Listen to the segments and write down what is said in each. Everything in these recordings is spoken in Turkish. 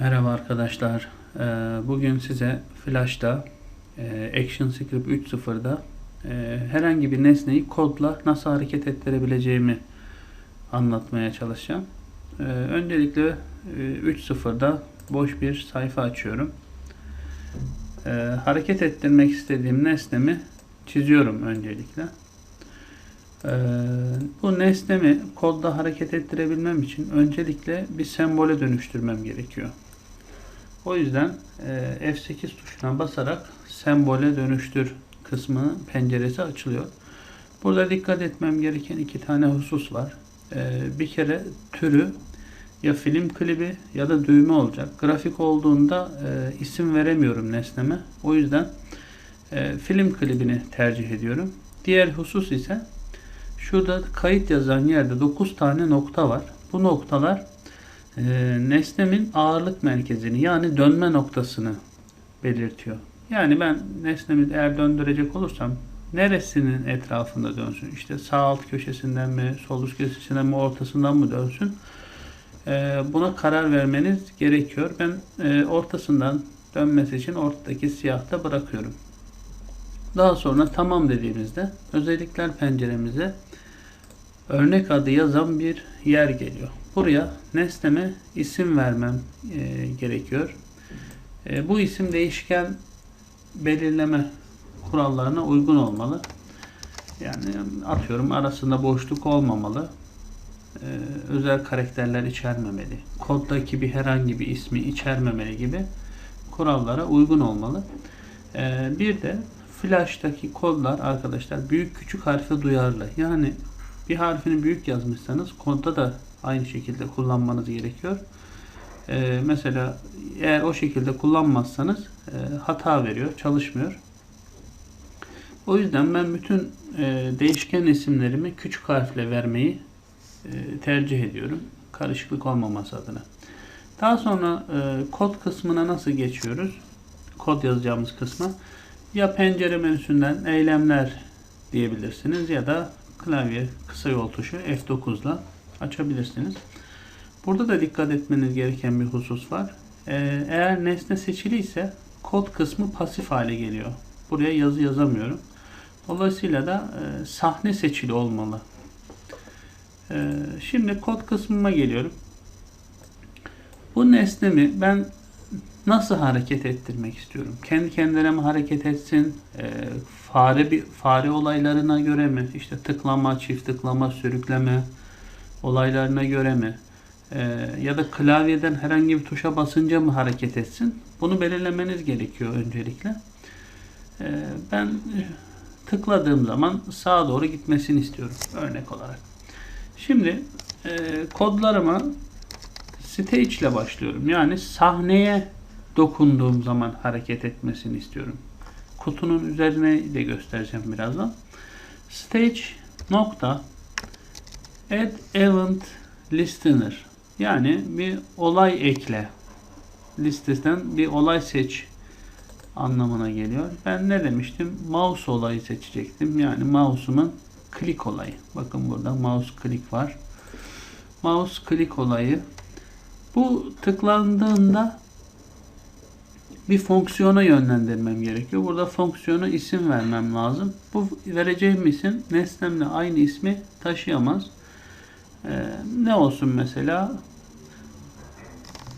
Merhaba arkadaşlar. Ee, Bugün size Flash'ta e, ActionScript 3.0'da e, herhangi bir nesneyi kodla nasıl hareket ettirebileceğimi anlatmaya çalışacağım. Ee, Öncelikle e, 3.0'da boş bir sayfa açıyorum. Ee, Hareket ettirmek istediğim nesnemi çiziyorum öncelikle. Bu nesnemi kodda hareket ettirebilmem için öncelikle bir sembole dönüştürmem gerekiyor. O yüzden e, F8 tuşuna basarak sembole dönüştür kısmı penceresi açılıyor. Burada dikkat etmem gereken iki tane husus var. E, bir kere türü ya film klibi ya da düğme olacak. Grafik olduğunda e, isim veremiyorum nesneme. O yüzden e, film klibini tercih ediyorum. Diğer husus ise Şurada kayıt yazan yerde 9 tane nokta var. Bu noktalar e, nesnemin ağırlık merkezini yani dönme noktasını belirtiyor. Yani ben nesnemi eğer döndürecek olursam neresinin etrafında dönsün? İşte sağ alt köşesinden mi, sol üst köşesinden mi, ortasından mı dönsün? E, buna karar vermeniz gerekiyor. Ben e, ortasından dönmesi için ortadaki siyahta bırakıyorum. Daha sonra tamam dediğimizde özellikler penceremize örnek adı yazan bir yer geliyor. Buraya nesneme isim vermem e, gerekiyor. E, bu isim değişken belirleme kurallarına uygun olmalı. Yani atıyorum arasında boşluk olmamalı. E, özel karakterler içermemeli. Koddaki bir herhangi bir ismi içermemeli gibi kurallara uygun olmalı. E, bir de Flash'taki kodlar arkadaşlar büyük küçük harfe duyarlı. Yani bir harfini büyük yazmışsanız kodda da aynı şekilde kullanmanız gerekiyor. Ee, mesela eğer o şekilde kullanmazsanız e, hata veriyor, çalışmıyor. O yüzden ben bütün e, değişken isimlerimi küçük harfle vermeyi e, tercih ediyorum. Karışıklık olmaması adına. Daha sonra e, kod kısmına nasıl geçiyoruz? Kod yazacağımız kısma ya pencere menüsünden eylemler diyebilirsiniz ya da klavye kısa yol tuşu F9 ile açabilirsiniz. Burada da dikkat etmeniz gereken bir husus var. Ee, eğer nesne seçili ise kod kısmı pasif hale geliyor. Buraya yazı yazamıyorum. Dolayısıyla da e, sahne seçili olmalı. E, şimdi kod kısmıma geliyorum. Bu nesnemi ben nasıl hareket ettirmek istiyorum? Kendi kendine mi hareket etsin? E, fare bir fare olaylarına göre mi? İşte tıklama, çift tıklama, sürükleme olaylarına göre mi? E, ya da klavyeden herhangi bir tuşa basınca mı hareket etsin? Bunu belirlemeniz gerekiyor öncelikle. E, ben tıkladığım zaman sağa doğru gitmesini istiyorum örnek olarak. Şimdi e, kodlarıma stage ile başlıyorum. Yani sahneye dokunduğum zaman hareket etmesini istiyorum. Kutunun üzerine de göstereceğim birazdan. Stage nokta add event listener yani bir olay ekle listesinden bir olay seç anlamına geliyor. Ben ne demiştim? Mouse olayı seçecektim. Yani mouse'umun klik olayı. Bakın burada mouse klik var. Mouse klik olayı. Bu tıklandığında bir fonksiyona yönlendirmem gerekiyor. Burada fonksiyona isim vermem lazım. Bu vereceğim isim nesnemle aynı ismi taşıyamaz. Ee, ne olsun mesela?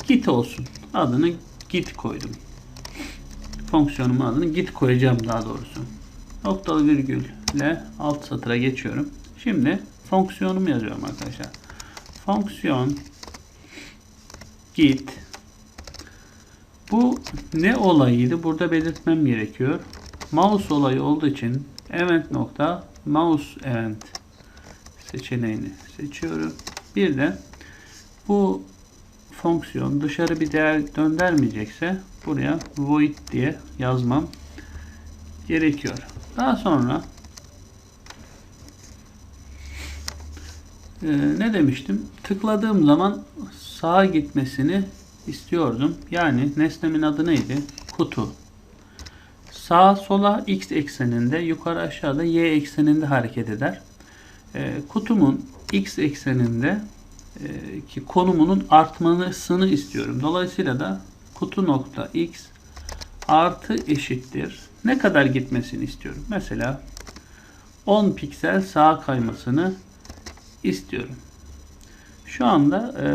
Git olsun. Adını git koydum. Fonksiyonumun adını git koyacağım daha doğrusu. Noktalı virgülle alt satıra geçiyorum. Şimdi fonksiyonumu yazıyorum arkadaşlar. Fonksiyon git bu ne olayıydı? Burada belirtmem gerekiyor. Mouse olayı olduğu için event nokta mouse event seçeneğini seçiyorum. Bir de bu fonksiyon dışarı bir değer göndermeyecekse buraya void diye yazmam gerekiyor. Daha sonra e, ne demiştim? Tıkladığım zaman sağa gitmesini istiyordum. Yani nesnemin adı neydi? Kutu. Sağa sola x ekseninde, yukarı aşağıda y ekseninde hareket eder. E, kutumun x ekseninde e, ki konumunun artmasını istiyorum. Dolayısıyla da kutu nokta x artı eşittir. Ne kadar gitmesini istiyorum? Mesela 10 piksel sağa kaymasını istiyorum. Şu anda e,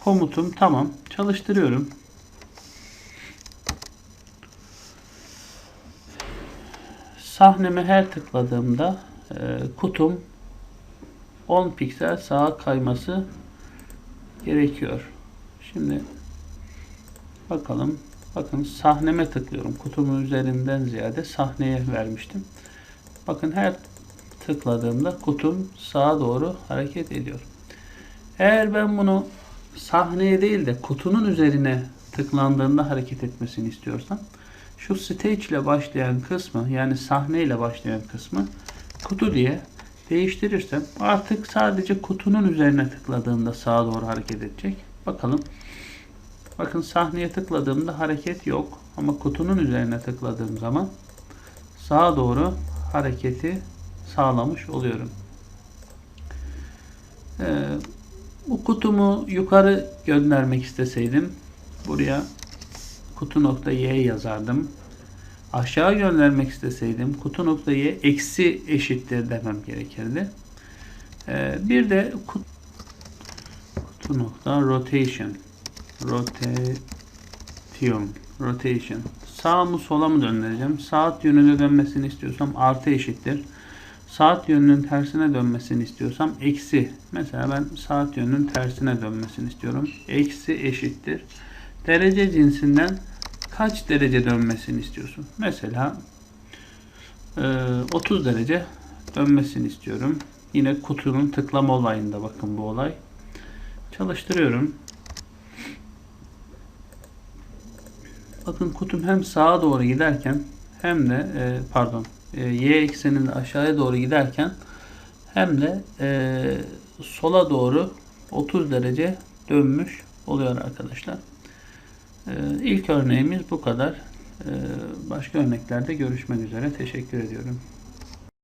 komutum tamam. Çalıştırıyorum. Sahneme her tıkladığımda e, kutum 10 piksel sağa kayması gerekiyor. Şimdi bakalım. Bakın sahneme tıklıyorum. Kutumun üzerinden ziyade sahneye vermiştim. Bakın her tıkladığımda kutum sağa doğru hareket ediyor. Eğer ben bunu sahneye değil de kutunun üzerine tıklandığında hareket etmesini istiyorsam şu stage ile başlayan kısmı yani sahne ile başlayan kısmı kutu diye değiştirirsem artık sadece kutunun üzerine tıkladığımda sağa doğru hareket edecek. Bakalım. Bakın sahneye tıkladığımda hareket yok. Ama kutunun üzerine tıkladığım zaman sağa doğru hareketi sağlamış oluyorum. Ee, bu kutumu yukarı göndermek isteseydim buraya kutu nokta y yazardım. Aşağı göndermek isteseydim kutu nokta y eksi eşittir demem gerekirdi. Ee, bir de kutu, kutu nokta rotation rotation rotation sağ mı sola mı döndüreceğim? Saat yönüne dönmesini istiyorsam artı eşittir. Saat yönünün tersine dönmesini istiyorsam eksi. Mesela ben saat yönünün tersine dönmesini istiyorum. Eksi eşittir. Derece cinsinden kaç derece dönmesini istiyorsun? Mesela e, 30 derece dönmesini istiyorum. Yine kutunun tıklama olayında bakın bu olay. Çalıştırıyorum. Bakın kutum hem sağa doğru giderken hem de e, pardon e, y ekseninde aşağıya doğru giderken hem de e, sola doğru 30 derece dönmüş oluyor arkadaşlar. E, ilk örneğimiz bu kadar. E, başka örneklerde görüşmek üzere. Teşekkür ediyorum.